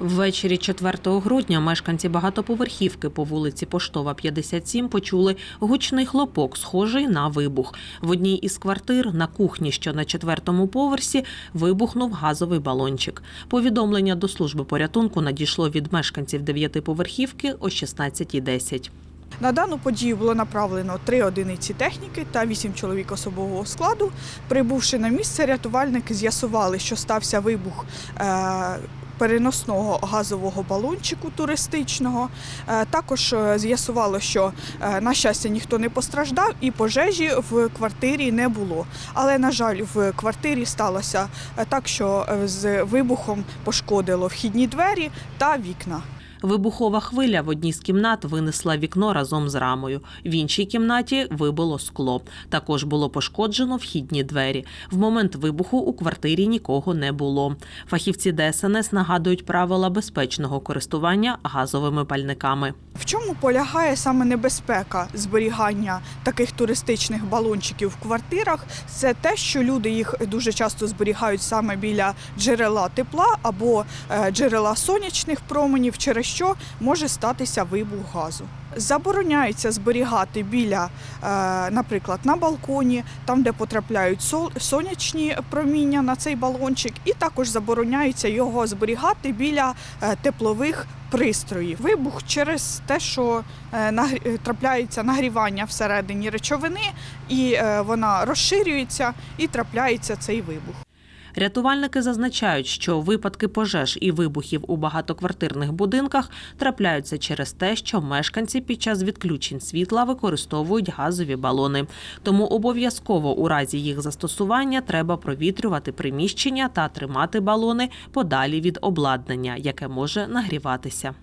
Ввечері 4 грудня мешканці багатоповерхівки по вулиці Поштова, 57 почули гучний хлопок, схожий на вибух. В одній із квартир на кухні, що на четвертому поверсі, вибухнув газовий балончик. Повідомлення до служби порятунку надійшло від мешканців дев'ятиповерхівки о 16.10. На дану подію було направлено три одиниці техніки та вісім чоловік особового складу. Прибувши на місце, рятувальники з'ясували, що стався вибух. Переносного газового балончику туристичного Е, також е, з'ясувало, що е, на щастя ніхто не постраждав і пожежі в квартирі не було. Але на жаль, в квартирі сталося так, що з вибухом пошкодило вхідні двері та вікна. Вибухова хвиля в одній з кімнат винесла вікно разом з рамою. В іншій кімнаті вибило скло. Також було пошкоджено вхідні двері. В момент вибуху у квартирі нікого не було. Фахівці ДСНС нагадують правила безпечного користування газовими пальниками. В чому полягає саме небезпека зберігання таких туристичних балончиків в квартирах? Це те, що люди їх дуже часто зберігають саме біля джерела тепла або е, джерела сонячних променів, через що може статися вибух газу. Забороняється зберігати біля, е, наприклад, на балконі, там, де потрапляють сонячні проміння на цей балончик, і також забороняється його зберігати біля е, теплових пристроїв. Вибух через те, що е, трапляється нагрівання всередині речовини, і вона розширюється, і трапляється цей вибух. Рятувальники зазначають, що випадки пожеж і вибухів у багатоквартирних будинках трапляються через те, що мешканці під час відключень світла використовують газові балони. Тому обов'язково у разі їх застосування треба провітрювати приміщення та тримати балони подалі від обладнання, яке може нагріватися.